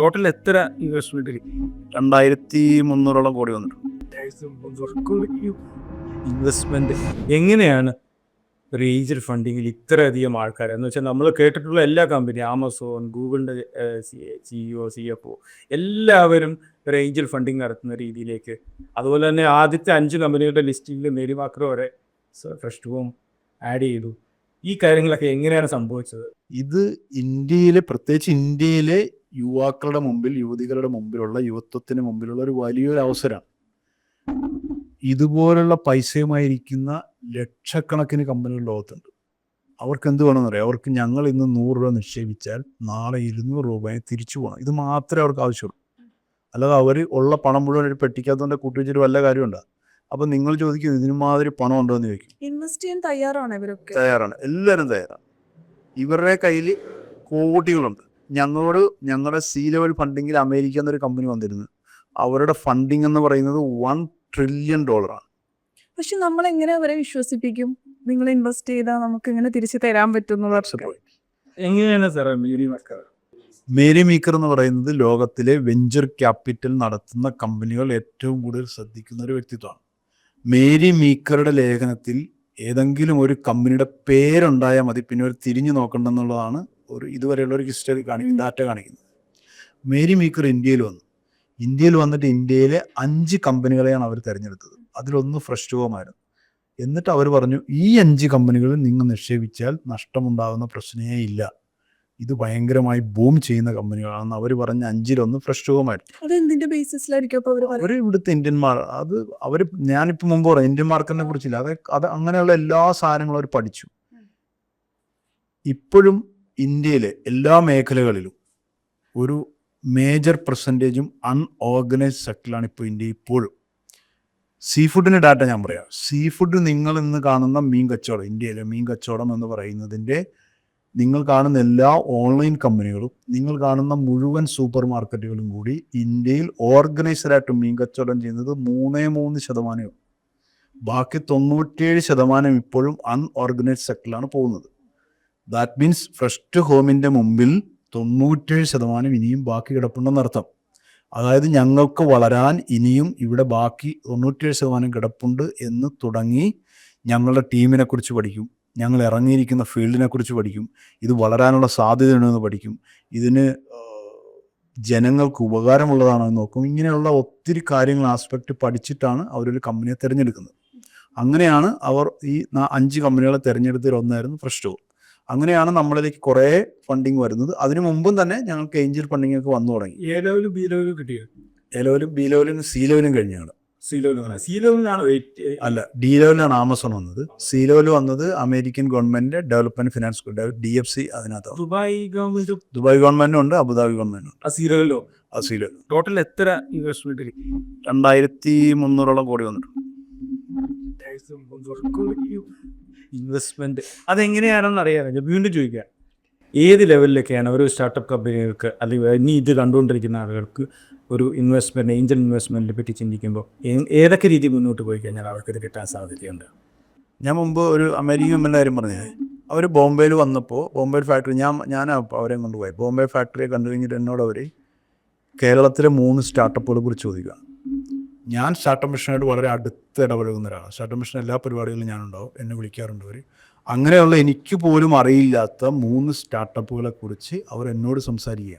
Total എത്ര investment രണ്ടായിരത്തി മുന്നൂറോളം കോടി വന്നിട്ടുണ്ട്. ഇൻവെസ്റ്റ്മെന്റ് എങ്ങനെയാണ് ഒരു ഫണ്ടിങ്ങിൽ ഇത്രയധികം ആൾക്കാർ എന്ന് വെച്ചാൽ നമ്മൾ കേട്ടിട്ടുള്ള എല്ലാ കമ്പനി ആമസോൺ ഗൂഗിളിന്റെ സിഇഒ സി എഫ് ഒ എല്ലാവരും ഒരു ഏഞ്ചൽ ഫണ്ടിങ് നടത്തുന്ന രീതിയിലേക്ക്. അതുപോലെ തന്നെ ആദ്യത്തെ അഞ്ച് കമ്പനികളുടെ ലിസ്റ്റിൽ നെരിമാക്രോ വരെ ഫ്രഷ് ഹോം ആഡ് ചെയ്തു. ഈ കാര്യങ്ങളൊക്കെ എങ്ങനെയാണ് സംഭവിച്ചത്? ഇത് ഇന്ത്യയിലെ പ്രത്യേകിച്ച് ഇന്ത്യയിലെ യുവാക്കളുടെ മുമ്പിൽ യുവതികളുടെ മുമ്പിലുള്ള യുവത്വത്തിന് മുമ്പിലുള്ള ഒരു വലിയൊരു അവസരമാണ് ഇതുപോലുള്ള പൈസയുമായിരിക്കുന്ന ലക്ഷക്കണക്കിന് കമ്പനികൾ ലോകത്തുണ്ട്. അവർക്ക് എന്ത് വേണമെന്ന് അറിയാം അവർക്ക് ഞങ്ങൾ ഇന്ന് നൂറ് രൂപ നിക്ഷേപിച്ചാൽ നാളെ ഇരുന്നൂറ് രൂപയെ തിരിച്ചു പോകണം. ഇത് മാത്രമേ അവർക്ക് ആവശ്യമുള്ളൂ. അല്ലാതെ അവർ ഉള്ള പണം മുഴുവൻ ഒരു പെട്ടിക്കാത്തതുകൊണ്ട് കൂട്ടിവെച്ചിട്ട് വല്ല കാര്യമുണ്ടോ? അപ്പൊ നിങ്ങൾ ചോദിക്കും ഇതിന് മാതിരി പണം ഉണ്ടോ എന്ന് ചോദിക്കും. ഇൻവെസ്റ്റ് ചെയ്യാൻ തയ്യാറാണ് ഇവരൊക്കെ? തയ്യാറാണ്. എല്ലാവരും തയ്യാറാണ്. ഇവരുടെ കയ്യിൽ കോടികളുണ്ട്. ഞങ്ങളോട് ഞങ്ങളുടെ സി ലെവൽ ഫണ്ടിങ്ങിൽ അമേരിക്ക എന്നൊരു കമ്പനി വന്നിരുന്നു. അവരുടെ ഫണ്ടിങ് എന്ന് പറയുന്നത് വൺ ട്രില്യൺ ഡോളറാണ് പക്ഷെ നമ്മൾ എങ്ങനെ അവരെ വിശ്വസിപ്പിക്കും? നിങ്ങൾ ഇൻവെസ്റ്റ് ചെയ്താൽ നമുക്ക് ഇങ്ങനെ തിരിച്ചു തരാൻ പറ്റുന്ന എങ്ങനെയാണ് നെരിമാക്രോ മേരി മീക്കർ എന്ന് പറയുന്നത് ലോകത്തിലെ വെഞ്ചർ ക്യാപിറ്റൽ നടത്തുന്ന കമ്പനികൾ ഏറ്റവും കൂടുതൽ ശ്രദ്ധിക്കുന്ന ഒരു വ്യക്തിത്വമാണ്. മേരി മീക്കറുടെ ലേഖനത്തിൽ ഏതെങ്കിലും ഒരു കമ്പനിയുടെ പേരുണ്ടായാൽ മതി പിന്നെ ഒരു തിരിഞ്ഞു നോക്കണ്ടെന്നുള്ളതാണ് ഒരു ഇതുവരെയുള്ള ഒരു ഹിസ്റ്ററി കാണിക്കും ഡാറ്റ കാണിക്കുന്നത് മേരി മേക്കർ ഇന്ത്യയിൽ വന്നു. ഇന്ത്യയിൽ വന്നിട്ട് ഇന്ത്യയിലെ അഞ്ച് കമ്പനികളെയാണ് അവർ തിരഞ്ഞെടുത്തത്. അതിലൊന്ന് ഫ്രഷ് ഹോമായിരുന്നു എന്നിട്ട് അവർ പറഞ്ഞു ഈ അഞ്ച് കമ്പനികളിൽ നിങ്ങൾ നിക്ഷേപിച്ചാൽ നഷ്ടമുണ്ടാകുന്ന പ്രശ്നമേ ഇല്ല. ഇത് ഭയങ്കരമായി ബൂം ചെയ്യുന്ന കമ്പനികളാണെന്ന് അവർ പറഞ്ഞ അഞ്ചിലൊന്ന് ഫ്രഷ് ഹോമായിരുന്നു? അവർ ഇവിടുത്തെ ഇന്ത്യന്മാർ അത് അവർ ഞാനിപ്പോൾ മുമ്പ് പറഞ്ഞു ഇന്ത്യൻ മാർക്കറ്റിനെ കുറിച്ചില്ല. അത് അത് അങ്ങനെയുള്ള എല്ലാ സാധനങ്ങളും അവർ പഠിച്ചു. ഇപ്പോഴും ഇന്ത്യയിലെ എല്ലാ മേഖലകളിലും ഒരു മേജർ പെർസെന്റേജും അൺഓർഗനൈസ്ഡ് സെക്ടറിലാണ് ഇപ്പോൾ ഇന്ത്യ ഇപ്പോഴും. സീ ഫുഡിന്റെ ഡാറ്റ ഞാൻ പറയാം. സീ ഫുഡ് നിങ്ങൾ ഇന്ന് കാണുന്ന മീൻ കച്ചവടം ഇന്ത്യയിലെ മീൻ കച്ചവടം എന്ന് പറയുന്നതിന്റെ നിങ്ങൾ കാണുന്ന എല്ലാ ഓൺലൈൻ കമ്പനികളും നിങ്ങൾ കാണുന്ന മുഴുവൻ സൂപ്പർ മാർക്കറ്റുകളും കൂടി ഇന്ത്യയിൽ ഓർഗനൈസ്ഡായിട്ട് മീൻ കച്ചവടം ചെയ്യുന്നത് മൂന്നേ മൂന്ന് ശതമാനമാണ് ബാക്കി തൊണ്ണൂറ്റിയേഴ് ശതമാനം ഇപ്പോഴും അൺഓർഗനൈസ്ഡ് സെക്ടറിലാണ് പോകുന്നത്. ദാറ്റ് മീൻസ് ഫസ്റ്റ് ഹോമിന്റെ മുമ്പിൽ തൊണ്ണൂറ്റേഴ് ശതമാനം ഇനിയും ബാക്കി കിടപ്പുണ്ടെന്നർത്ഥം അതായത് ഞങ്ങൾക്ക് വളരാൻ ഇനിയും ഇവിടെ ബാക്കി തൊണ്ണൂറ്റേഴ് ശതമാനം കിടപ്പുണ്ട് എന്ന് തുടങ്ങി ഞങ്ങളുടെ ടീമിനെ കുറിച്ച് പഠിക്കും. ഞങ്ങൾ ഇറങ്ങിയിരിക്കുന്ന ഫീൽഡിനെ കുറിച്ച് പഠിക്കും. ഇത് വളരാനുള്ള സാധ്യതയുണ്ടെന്ന് പഠിക്കും. ഇതിന് ജനങ്ങൾക്ക് ഉപകാരമുള്ളതാണോ എന്ന് നോക്കും. ഇങ്ങനെയുള്ള ഒത്തിരി കാര്യങ്ങൾ ആസ്പെക്ട് പഠിച്ചിട്ടാണ് അവരൊരു കമ്പനിയെ തിരഞ്ഞെടുക്കുന്നത്. അങ്ങനെയാണ് അവർ ഈ അഞ്ച് കമ്പനികളെ തിരഞ്ഞെടുത്തതിൽ ഒന്നായിരുന്നു ഫ്രഷ് അങ്ങനെയാണ് നമ്മളിലേക്ക് കുറേ ഫണ്ടിങ് വരുന്നത്. അതിനു മുമ്പും തന്നെ ഞങ്ങൾക്ക് ഏഞ്ചൽ ഫണ്ടിങ് ഒക്കെ വന്നു തുടങ്ങി. എ ലെവലും ബി ലെവലും കിട്ടിയോ? എ ലെവലും ബി ലെവലും സി ലെവലും കഴിഞ്ഞാണ് സി ലെവലും സി ലെവലിനാണ് വെയിറ്റ് അല്ല ഡി ലെവലിലാണ് ആമസോൺ വന്നത്. സി ലെവൽ വന്നത് American government development finance D F C അതിനകത്ത്. ദുബായ് ഗവൺമെന്റ് ദുബായ് ഗവൺമെന്റും ഉണ്ട് അബുദാബി ഗവൺമെന്റും ഉണ്ട് ആ സി ലെവലിലോ ആ സി ലെവൽ ടോട്ടൽ എത്ര ഇൻവെസ്റ്റ്മെന്റ് രണ്ടായിരത്തി മുന്നൂറോളം കോടി വന്നിട്ടുണ്ട്. ഇൻവെസ്റ്റ്മെന്റ് അതെങ്ങനെയാണെന്ന് അറിയാൻ വീണ്ടും ചോദിക്കുക. ഏത് ലെവലിലൊക്കെയാണ് ഒരു സ്റ്റാർട്ടപ്പ് കമ്പനികൾക്ക് അല്ലെങ്കിൽ ഇനി ഇത് കണ്ടുകൊണ്ടിരിക്കുന്ന ആളുകൾക്ക് ഒരു ഇൻവെസ്റ്റ്മെന്റ് ഏഞ്ചൽ ഇൻവെസ്റ്റ്മെന്റിനെ പറ്റി ചിന്തിക്കുമ്പോൾ ഏതൊക്കെ രീതി മുന്നോട്ട് പോയി കഴിഞ്ഞാൽ അവർക്ക് ഇത് കിട്ടാൻ സാധ്യതയുണ്ട്? ഞാൻ മുമ്പ് ഒരു അമേരിക്കൻ കാര്യം പറഞ്ഞത് അവർ ബോംബെയിൽ വന്നപ്പോൾ ബോംബെ ഫാക്ടറി ഞാൻ ഞാൻ അവരെ കൊണ്ടുപോയി ബോംബെ ഫാക്ടറിയെ കണ്ടു കഴിഞ്ഞിട്ട് എന്നോട് അവർ കേരളത്തിലെ മൂന്ന് സ്റ്റാർട്ടപ്പുകളെ കുറിച്ച് ചോദിക്കുക ഞാൻ സ്റ്റാർട്ടപ്പ് മിഷനായിട്ട് വളരെ അടുത്ത് ഇടപഴകുന്ന ഒരാളാണ്. സ്റ്റാർട്ടപ്പ് മിഷൻ എല്ലാ പരിപാടികളിലും ഞാനുണ്ടാവും എന്നെ വിളിക്കാറുണ്ട് അവർ അങ്ങനെയുള്ള എനിക്ക് പോലും അറിയില്ലാത്ത മൂന്ന് സ്റ്റാർട്ടപ്പുകളെ കുറിച്ച് അവർ എന്നോട് സംസാരിക്കുക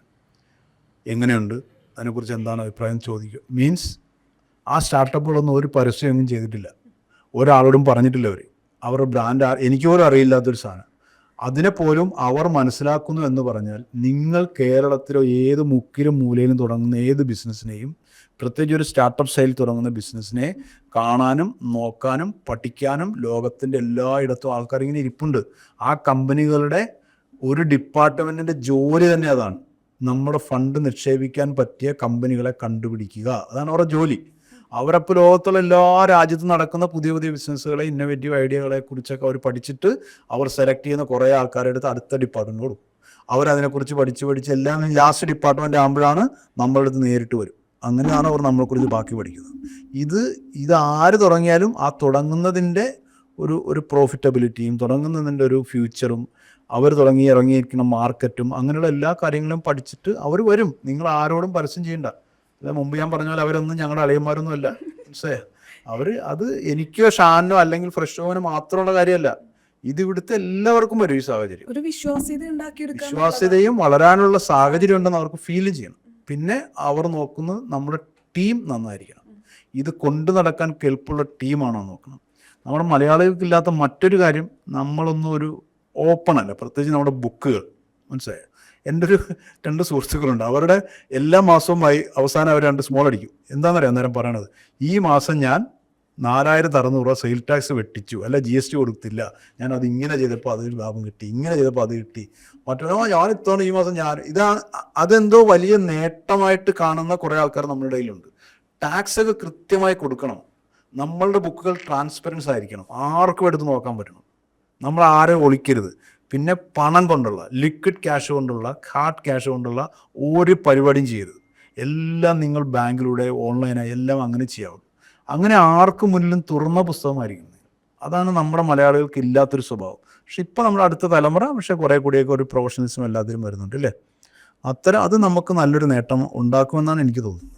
എങ്ങനെയുണ്ട്? അതിനെക്കുറിച്ച് എന്താണ് അഭിപ്രായം ചോദിക്കുക മീൻസ് ആ സ്റ്റാർട്ടപ്പുകളൊന്നും ഒരു പരസ്യമൊന്നും ചെയ്തിട്ടില്ല. ഒരാളോടും പറഞ്ഞിട്ടില്ല അവർ അവരുടെ ബ്രാൻഡ് എനിക്ക് പോലും അറിയില്ലാത്തൊരു സാധനം. അതിനെപ്പോലും അവർ മനസ്സിലാക്കുന്നു എന്ന് പറഞ്ഞാൽ നിങ്ങൾ കേരളത്തിലോ ഏത് മുക്കിലും മൂലയിലും തുടങ്ങുന്ന ഏത് ബിസിനസ്സിനെയും പ്രത്യേകിച്ച് ഒരു സ്റ്റാർട്ടപ്പ് സ്റ്റൈൽ തുടങ്ങുന്ന ബിസിനസ്സിനെ കാണാനും നോക്കാനും പഠിക്കാനും ലോകത്തിന്റെ എല്ലായിടത്തും ആൾക്കാർ ഇങ്ങനെ ഇരിപ്പുണ്ട്. ആ കമ്പനികളുടെ ഒരു ഡിപ്പാർട്ട്മെന്റിന്റെ ജോലി തന്നെ അതാണ്. നമ്മുടെ ഫണ്ട് നിക്ഷേപിക്കാൻ പറ്റിയ കമ്പനികളെ കണ്ടുപിടിക്കുക. അതാണ് അവരുടെ ജോലി. അവരപ്പോൾ ലോകത്തുള്ള എല്ലാ രാജ്യത്തും നടക്കുന്ന പുതിയ പുതിയ ബിസിനസ്സുകളെ ഇന്നോവേറ്റീവ് ഐഡിയകളെ കുറിച്ചൊക്കെ അവർ പഠിച്ചിട്ട് അവർ സെലക്ട് ചെയ്യുന്ന കുറേ ആൾക്കാരുടെ അടുത്ത് അടുത്ത ഡിപ്പാർട്ട്മെന്റ് കൊടുക്കും അവരതിനെക്കുറിച്ച് പഠിച്ച് പഠിച്ച് എല്ലാം ലാസ്റ്റ് ഡിപ്പാർട്ട്മെന്റ് ആകുമ്പോഴാണ് നമ്മളടുത്ത് നേരിട്ട് വരും. അങ്ങനെയാണ് അവർ നമ്മളെക്കുറിച്ച് ബാക്കി പഠിക്കുന്നത്. ഇത് ഇത് ആര് തുടങ്ങിയാലും ആ തുടങ്ങുന്നതിന്റെ ഒരു ഒരു പ്രോഫിറ്റബിലിറ്റിയും തുടങ്ങുന്നതിന്റെ ഒരു ഫ്യൂച്ചറും അവർ തുടങ്ങി ഇറങ്ങിയിരിക്കുന്ന മാർക്കറ്റും അങ്ങനെയുള്ള എല്ലാ കാര്യങ്ങളും പഠിച്ചിട്ട് അവർ വരും. നിങ്ങൾ ആരോടും പരസ്യം ചെയ്യണ്ട. അല്ല മുമ്പ് ഞാൻ പറഞ്ഞ പോലെ അവരൊന്നും ഞങ്ങളുടെ അളിയന്മാരൊന്നും അല്ല. മനസ്സേ അവർ അത് എനിക്കോ ഷാനോ അല്ലെങ്കിൽ ഫ്രഷോവിനോ മാത്രമുള്ള കാര്യമല്ല. ഇത് ഇവിടുത്തെ എല്ലാവർക്കും വരും ഈ സാഹചര്യം. വിശ്വാസ്യതയും വളരാനുള്ള സാഹചര്യം ഉണ്ടെന്ന് അവർക്ക് ഫീൽ ചെയ്യണം. പിന്നെ അവർ നോക്കുന്നത് നമ്മുടെ ടീം നന്നായിരിക്കണം. ഇത് കൊണ്ടു നടക്കാൻ കെൽപ്പുള്ള ടീമാണോ നോക്കണം. നമ്മുടെ മലയാളികൾക്കില്ലാത്ത മറ്റൊരു കാര്യം നമ്മളൊന്നും ഒരു ഓപ്പൺ അല്ല. പ്രത്യേകിച്ച് നമ്മുടെ ബുക്കുകൾ. മനസ്സിലായോ? എന്റെ ഒരു രണ്ട് സുഹൃത്തുക്കളുണ്ട്. അവരുടെ എല്ലാ മാസവും അവസാനം അവർ രണ്ട് സ്മോൾ അടിക്കും. എന്താണെന്നറിയാം അന്നേരം പറയണത്? ഈ മാസം ഞാൻ നാലായിരത്തി അറുന്നൂറ് രൂപ സെയിൽ ടാക്സ് വെട്ടിച്ചു. അല്ല ജി എസ് ടി കൊടുത്തില്ല. ഞാൻ അത് ഇങ്ങനെ ചെയ്തപ്പോൾ അതിൽ ലാഭം കിട്ടി. ഇങ്ങനെ ചെയ്തപ്പോൾ അത് കിട്ടി. മറ്റോ ഞാൻ ഇത്തവണ ഈ മാസം ഞാൻ ഇതാണ് അതെന്തോ വലിയ നേട്ടമായിട്ട് കാണുന്ന കുറേ ആൾക്കാർ നമ്മുടെ ഇടയിലുണ്ട്. ടാക്സ് ഒക്കെ കൃത്യമായി കൊടുക്കണം. നമ്മളുടെ ബുക്കുകൾ ട്രാൻസ്പെറൻസ് ആയിരിക്കണം. ആർക്കും എടുത്ത് നോക്കാൻ പറ്റണം. നമ്മൾ ആരെ ഒളിക്കരുത്. പിന്നെ പണം കൊണ്ടുള്ള ലിക്വിഡ് ക്യാഷ് കൊണ്ടുള്ള ഹാർഡ് ക്യാഷ് കൊണ്ടുള്ള ഒരു പരിപാടിയും ചെയ്യരുത്. എല്ലാം നിങ്ങൾ ബാങ്കിലൂടെ ഓൺലൈനായി എല്ലാം അങ്ങനെ ചെയ്യാവുള്ളൂ അങ്ങനെ ആർക്കും മുന്നിലും തുറന്ന പുസ്തകമായിരിക്കും അതാണ് നമ്മുടെ മലയാളികൾക്ക് ഇല്ലാത്തൊരു സ്വഭാവം. പക്ഷെ ഇപ്പം നമ്മുടെ അടുത്ത തലമുറ പക്ഷേ കുറേ കൂടിയൊക്കെ ഒരു പ്രൊഫഷണലിസം എല്ലാത്തിലും വരുന്നുണ്ട് അല്ലേ? അത്തരം അത് നമുക്ക് നല്ലൊരു നേട്ടം ഉണ്ടാക്കുമെന്നാണ് എനിക്ക് തോന്നുന്നത്.